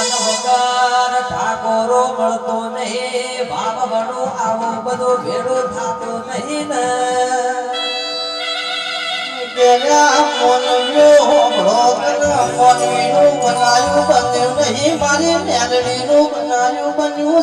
મન વગર ઠાકોરો મળતો નહીં, ભાવ ભણો આવો બધો ભેડો થાતો નહીં ને. બનાયું બન્યું નહીં, મારી મેલડીનું બનાયું બન્યું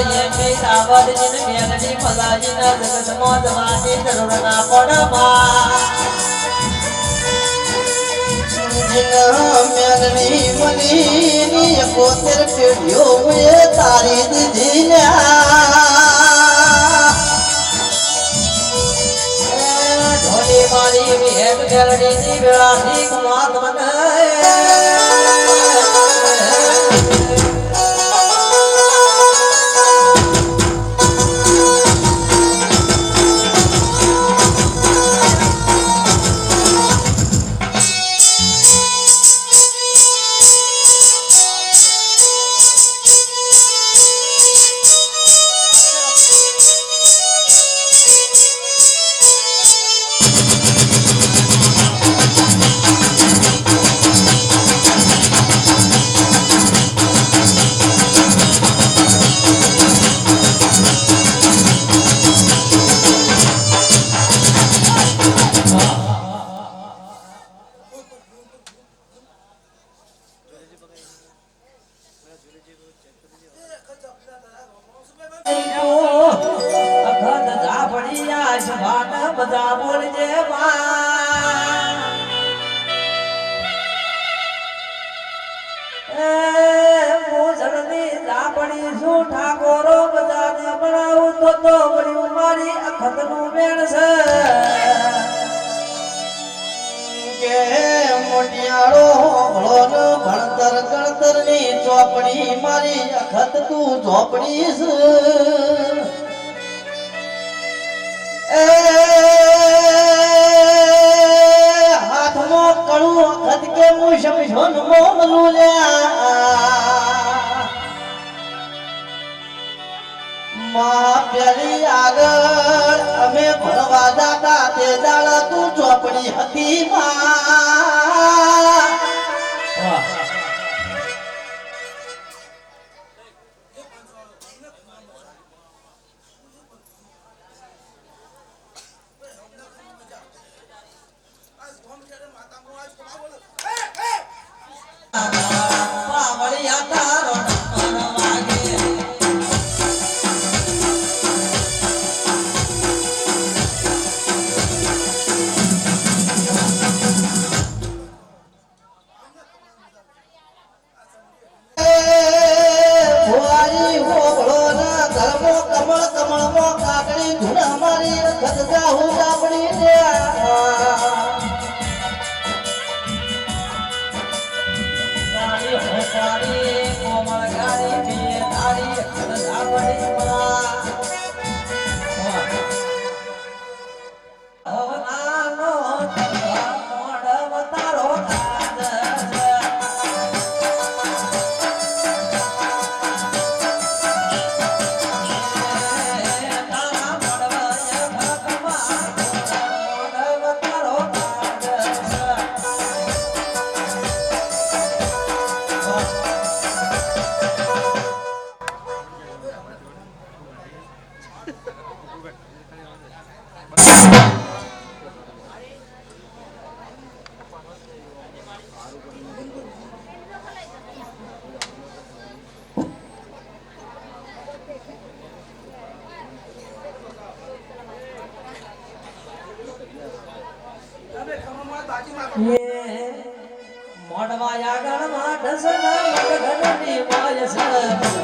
આવ્યો લ્યા જીના મેલની મની એકોતેર પેઢીઓ મેં તારી દીધી મારી વેળાથી અખતનું મેળ છે. કે મોટિયાળો હોળોનો ભણતર ગણતરની ચોપડી મારી અખત તું ચોપડી હાથમાં કણું અખત કે હું સમજો ન મોમલું લ્યા. માં ચોપડી હતી માં. પાવળિયા મોડવા યાગણમાં ઢસના લગનની માય સર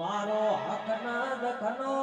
મારો હક ના દખનો.